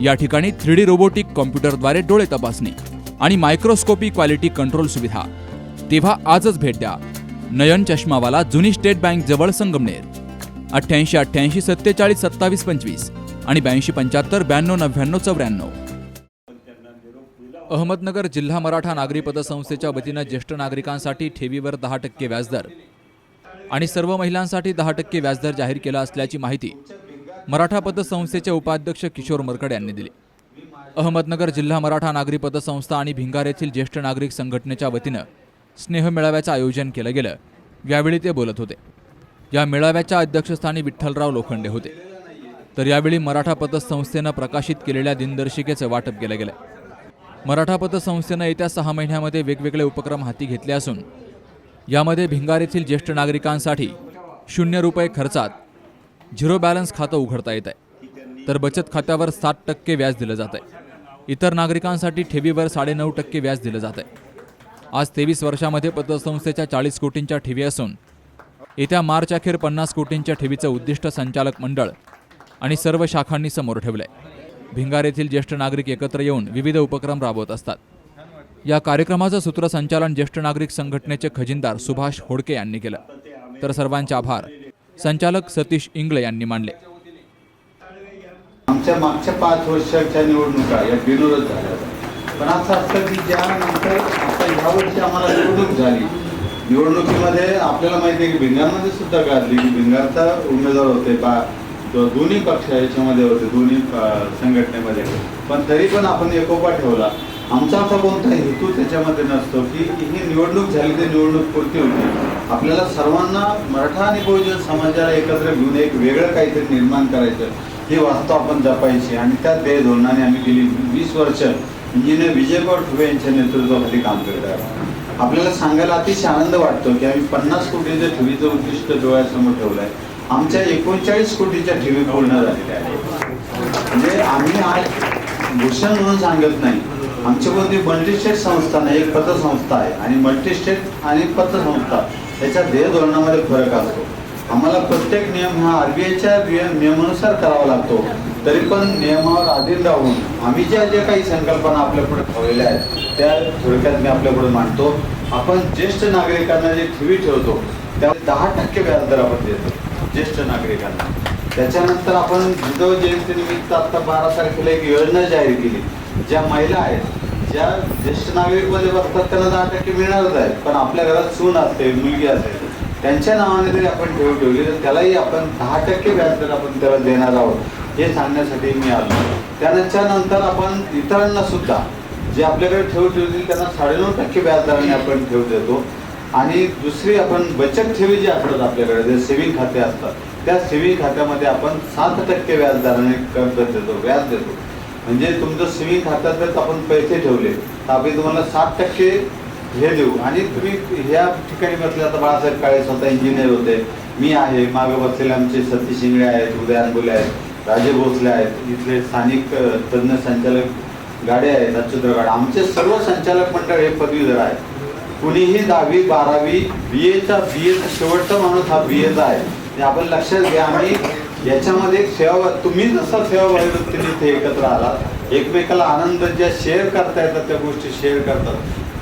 या ठिकाणी three D robotic कॉम्प्युटरद्वारे डोळे तपासणी आणि मायक्रोस्कोपी क्वालिटी कंट्रोल सुविधा. तेव्हा आजच भेट द्या. नयन चष्मावाला जुनी स्टेट बँक जवळ संगमनेर. अठ्ठ्याऐंशी अठ्ठ्याऐंशी सत्तेचाळीस सत्तावीस पंचवीस आणि ब्याऐंशी पंच्याहत्तर ब्याण्णव नव्याण्णव चौऱ्याण्णव. अहमदनगर जिल्हा मराठा नागरी पतसंस्थेच्या वतीनं ज्येष्ठ नागरिकांसाठी ठेवीवर दहा टक्के व्याजदर आणि सर्व महिलांसाठी दहा टक्के व्याजदर जाहीर केला असल्याची माहिती मराठा पतसंस्थेचे उपाध्यक्ष किशोर मरकड यांनी दिली. अहमदनगर जिल्हा मराठा नागरी पतसंस्था आणि भिंगार येथील ज्येष्ठ नागरिक संघटनेच्या वतीनं स्नेह मेळाव्याचं आयोजन केलं गेलं. यावेळी ते बोलत होते. या मेळाव्याच्या अध्यक्षस्थानी विठ्ठलराव लोखंडे होते. तर यावेळी मराठा पतसंस्थेनं प्रकाशित केलेल्या दिनदर्शिकेचं वाटप केलं गेलं. मराठा पतसंस्थेनं येत्या सहा महिन्यामध्ये वेगवेगळे उपक्रम हाती घेतले असून यामध्ये भिंगार येथील ज्येष्ठ नागरिकांसाठी शून्य रुपये खर्चात झिरो बॅलन्स खातं उघडता येत आहे तर बचत खात्यावर सात टक्के व्याज दिलं जात आहे इतर नागरिकांसाठी ठेवीवर साडेनऊ टक्के व्याज दिलं जात आहे आज तेवीस वर्षामध्ये पतसंस्थेच्या चाळीस कोटींच्या ठेवी असून येत्या मार्च अखेर पन्नास कोटींच्या ठेवीचं उद्दिष्ट संचालक मंडळ आणि सर्व शाखांनी समोर ठेवलंय. भिंगार येथील ज्येष्ठ नागरिक एकत्र येऊन विविध उपक्रम राबवत असतात. या कार्यक्रमाचं सूत्रसंचालन ज्येष्ठ नागरिक संघटनेचे खजिनदार सुभाष होडके यांनी केलं. तर सर्वांचे आभार. संचालक सतीश इंगळे यांनी मानले आमच्या मागच्या पाच वर्षाच्या निवडणुका या बिनोरच झाल्या. पण असं असतं की ज्यानंतर आता ह्या वर्षी आम्हाला निवडणूक झाली. निवडणुकीमध्ये आपल्याला माहिती आहे की भिंगारमध्ये सुद्धा गाजली की भिंगारचा उमेदवार होते बा दोन्ही पक्ष याच्यामध्ये होते दोन्ही संघटनेमध्ये. पण तरी पण आपण एकोपा ठेवला. आमचा असा कोणता हेतू त्याच्यामध्ये नसतो की ही निवडणूक झाली ते निवडणूक पुरती होती. आपल्याला सर्वांना मराठा आणि बहुजन समाजाला एकत्र घेऊन एक वेगळं काहीतरी निर्माण करायचं हे वास्तव आपण जपायची. आणि त्या ध्येय धोरणाने आम्ही गेली वीस वर्ष इंजिनियर विजयगौड ठुबे यांच्या नेतृत्वाखाली काम करत आहोत आपल्याला सांगायला अतिशय आनंद वाटतो की आम्ही पन्नास कोटीच्या ठेवीचं उद्दिष्ट डोळ्यासमोर ठेवलं आहे आमच्या एकोणचाळीस कोटीच्या ठेवी पूर्ण झालेल्या आहेत. म्हणजे आम्ही आज भूषण म्हणून सांगत नाही. आमच्यामध्ये कोणती मल्टीस्टेट संस्था नाही एक पतसंस्था आहे. आणि मल्टीस्टेट आणि पतसंस्था याच्या ध्येय धोरणामध्ये फरक असतो. आम्हाला प्रत्येक नियम हा आरबीआयच्या नियमानुसार करावा लागतो. तरी पण नियमावर अधीन राहून आम्ही ज्या ज्या काही संकल्पना आपल्यापुढे ठेवलेल्या आहेत त्या थोडक्यात मी आपल्यापुढे मांडतो. आपण ज्येष्ठ नागरिकांना जे ठेवी ठेवतो त्या दहा टक्के व्याजदर आपण देतो. ज्येष्ठ नागरिकांना. त्याच्यानंतर आपण विधव जयंतीनिमित्त आता बारा तारखेला एक योजना जाहीर केली. ज्या महिला आहेत ज्या ज्येष्ठ नागरिकमध्ये बसतात त्यांना दहा टक्के मिळणारच आहे पण आपल्या घरात सून असते मुलगी असते त्यांच्या नावाने जरी आपण ठेव ठेवली तर त्यालाही आपण दहा टक्के व्याजदर आपण त्याला देणार आहोत हे सांगण्यासाठी मी आलो. त्यानंतर आपण इतरांना सुद्धा जे आपल्याकडे ठेव ठेवतील त्यांना साडेनऊ टक्के व्याजदराने आपण ठेव देतो. आणि दुसरी आपण बचत ठेवी जी असतात आपल्याकडे जे सेव्हिंग खाते असतात त्या सेव्हिंग खात्यामध्ये आपण सात टक्के व्याजदराने कर्ज देतो व्याज देतो. म्हणजे तुमचं सेव्हिंग खात्यातच आपण पैसे ठेवले तर आम्ही तुम्हाला सात टक्के हे देऊ. आणि तुम्ही ह्या ठिकाणी बसले आता बाळासाहेब काळे स्वतः इंजिनियर होते. मी आहे मागे बसलेले आमचे सतीश शिंगडे आहेत उदय अनबुले आहेत राजे भोसले आहेत इथले स्थानिक तज्ञ तज्ज्ञ संचालक गाडे आहेत अच्युत गाडे. आमचे सर्व संचालक मंडळ हे पदवीधर आहेत. कुणीही दहावी बारावी बी एचा बी एचा शेवटचा माणूस हा बी एचा आहे. आपण लक्षात घ्या आम्ही याच्यामध्ये एक सेवा तुम्ही जसा सेवा वृत्तीने इथे एकत्र आलात एकमेकाला आनंद ज्या शेअर करता येतात त्या गोष्टी शेअर करतात.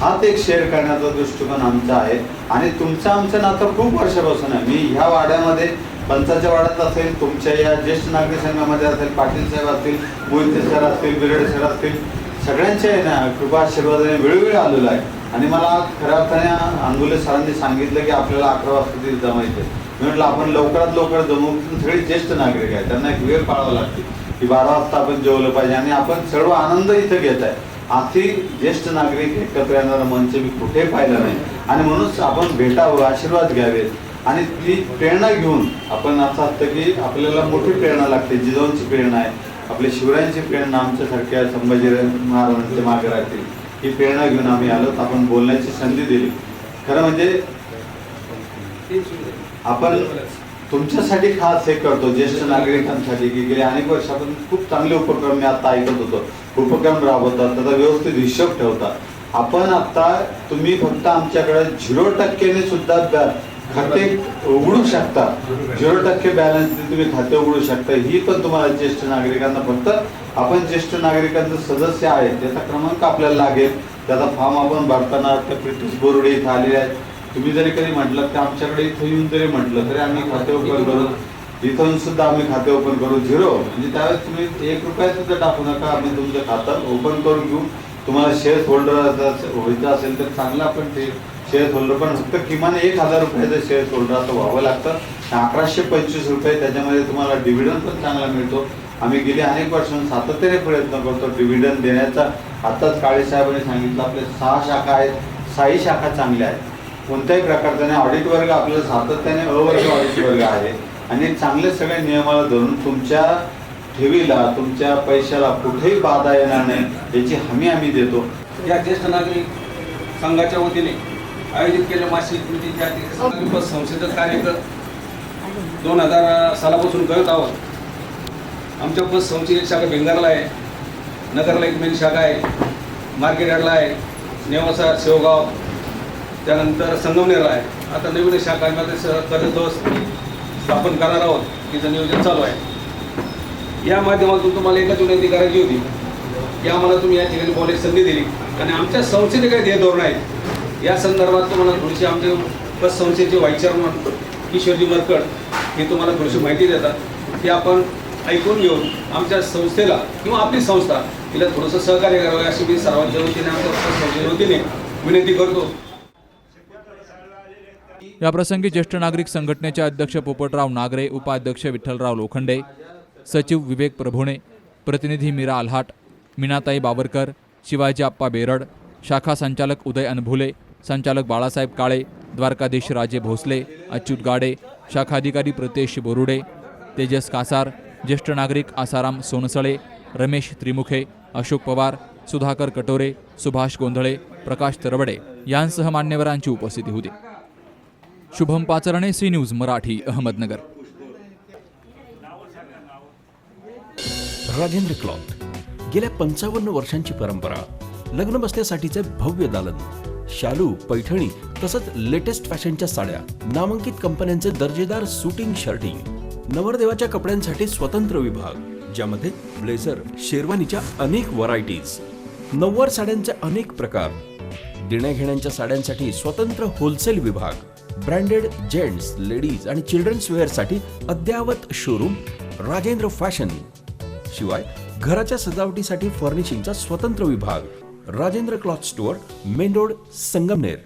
हाच एक शेअर करण्याचा दृष्टिकोन आमचा आहे. आणि तुमचं आमचं नातं खूप वर्षापासून आहे. मी ह्या वाड्यामध्ये पंचाच्या वाड्यात असेल तुमच्या या ज्येष्ठ नागरिक संघामध्ये असेल पाटील साहेब असतील मोहिते सर असतील बिरड सर असतील सगळ्यांच्या आहे ना कृपा आशीर्वादाने वेळोवेळी आलेलो आहे. आणि मला खऱ्या अर्थाने अंगुले सरांनी सांगितलं की आपल्याला अकरा वाजता तिथे जमायचं आहे. मी म्हटलं आपण लवकरात लवकर जमू सगळे ज्येष्ठ नागरिक आहेत त्यांना एक वेळ पाळावा लागते की बारा वाजता आपण जेवलं पाहिजे आणि आपण सर्व आनंद इथं घेत आहे. अति ज्येष्ठ नागरिक एकत्र येणारा मंच मी कुठे पाहिला नाही. आणि म्हणूनच आपण भेटावं आशीर्वाद घ्यावेत आणि ती प्रेरणा घेऊन आपण असं असतं की आपल्याला मोठी प्रेरणा लागते. जिजाऊंची प्रेरणा आहे आपल्या शिवरायांची प्रेरणा आमच्यासारख्या संभाजी महाराजांच्या मागे राहतील ही प्रेरणा घेऊन आम्ही आलो आपण बोलण्याची संधी दिली. खरं म्हणजे आपण तुमच्यासाठी खास हे करतो ज्येष्ठ नागरिकांसाठी की गेले अनेक वर्ष आपण खूप चांगले उपक्रम मी आता ऐकत होतो. उपक्रम राबवतात त्याचा व्यवस्थित हिशोब ठेवतात. आपण आता तुम्ही फक्त आमच्याकडे झिरो टक्क्याने सुद्धा खाते उघडू शकता. झिरो टक्के बॅलन्स तुम्ही खाते उघडू शकता ही पण तुम्हाला ज्येष्ठ नागरिकांना फक्त आपण ज्येष्ठ नागरिकांचे सदस्य आहेत त्याचा क्रमांक आपल्याला लागेल. त्याचा फॉर्म आपण भरताना त्या बोर्डे इथं आलेले आहेत. तुम्ही जरी कधी म्हटलं की आमच्याकडे इथं येऊन जरी म्हटलं तरी आम्ही खाते ओपन करू. इथून सुद्धा आम्ही खाते ओपन करू. झिरो. म्हणजे त्यावेळेस तुम्ही एक रुपया सुद्धा टाकू नका. आम्ही तुमचं खातं ओपन करून घेऊ. तुम्हाला शेअर होल्डर व्हायचं असेल तर चांगलं आपण ते शेअर होल्डर पण फक्त किमान एक हजार रुपयाचं शेअर होल्डर असं व्हावं लागतं. अकराशे पंचवीस रुपये त्याच्यामध्ये तुम्हाला डिव्हिडंड पण चांगला मिळतो. आम्ही गेली अनेक वर्षांनी सातत्याने प्रयत्न करतो डिव्हिडंड देण्याचा. आताच काळे साहेबांनी सांगितलं आपले सहा शाखा आहेत. सहाही शाखा चांगल्या आहेत. कोणत्याही प्रकारचा नाही. ऑडिट वर्ग आपल्याला सातत्याने अवर्ग ऑडिट वर्ग आहे. आणि चांगले सगळे नियमाला धरून तुमच्या ठेवीला तुमच्या पैशाला कुठेही बाधा येणार नाही याची हमी आम्ही देतो. या ज्येष्ठ नागरिक संघाच्या वतीने आयोजित केलेल्या मासिक कृतीच्या नागरिक संस्थेचं कार्य दोन हजार सालापासून करत आहोत. आमच्या बस संस्थेची शाखा भिंगारला आहे नगरला एक मेन शाखा आहे मार्केट यार्डला आहे नेवासा शेवगाव त्यानंतर संगमनेर आहे. आता नवीन शाखा आम्ही आता स्थापन करणार आहोत. तिचं नियोजन चालू आहे. या माध्यमातून तुम्हाला एकच विनंती करायची होती. की आम्हाला तुम्ही या ठिकाणी बोलायची संधी दिली. आणि आमच्या संस्थेचे काही ध्येय धोरण आहेत. या संदर्भात तुम्हाला थोडीशी आमच्या बस संस्थेचे व्हाईस चेअरमन किशोरजी मरकड हे तुम्हाला थोडीशी माहिती देतात. ती आपण ऐकून घेऊन आमच्या संस्थेला किंवा आपली संस्था तिला थोडंसं सहकार्य करावं अशी मी सर्वांच्या वतीने आमच्या संस्थेच्या वतीने विनंती करतो. याप्रसंगी ज्येष्ठ नागरिक संघटनेचे अध्यक्ष पोपटराव नागरे उपाध्यक्ष विठ्ठलराव लोखंडे सचिव विवेक प्रभुणे प्रतिनिधी मीरा आल्हाट मीनाताई बावरकर शिवाजी आप्पा बेरड शाखा संचालक उदय अनभुले संचालक बाळासाहेब काळे द्वारकाधीश राजे भोसले अच्युत गाडे शाखाधिकारी प्रतेश बोरुडे तेजस कासार ज्येष्ठ नागरिक आसाराम सोनसळे रमेश त्रिमुखे अशोक पवार सुधाकर कटोरे सुभाष गोंधळे प्रकाश तरवडे यांसह मान्यवरांची उपस्थिती होती. Shubham Pacharne C news Marathi Ahmednagar. Rajendra cloth गेल्या पंचावन्न वर्षांची परंपरा लग्न बसण्यासाठीचे भव्य दालन शालू पैठणी तसंच लेटेस्ट फॅशनच्या साड्या नामांकित कंपन्यांचे दर्जेदार सुटिंग शर्टिंग नवरदेवाच्या कपड्यांसाठी स्वतंत्र विभाग ज्यामध्ये ब्लेझर शेरवानीच्या अनेक व्हरायटीज नव्वार साड्यांचे अनेक प्रकार देण्याघेण्यांच्या साड्यांसाठी स्वतंत्र होलसेल विभाग ब्रँडेड जेंट्स लेडीज आणि चिल्ड्रन्स वेअरसाठी अद्ययावत शोरूम राजेंद्र फॅशन. शिवाय घराच्या सजावटीसाठी फर्निशिंगचा स्वतंत्र विभाग Rajendra cloth store main road Sangamner.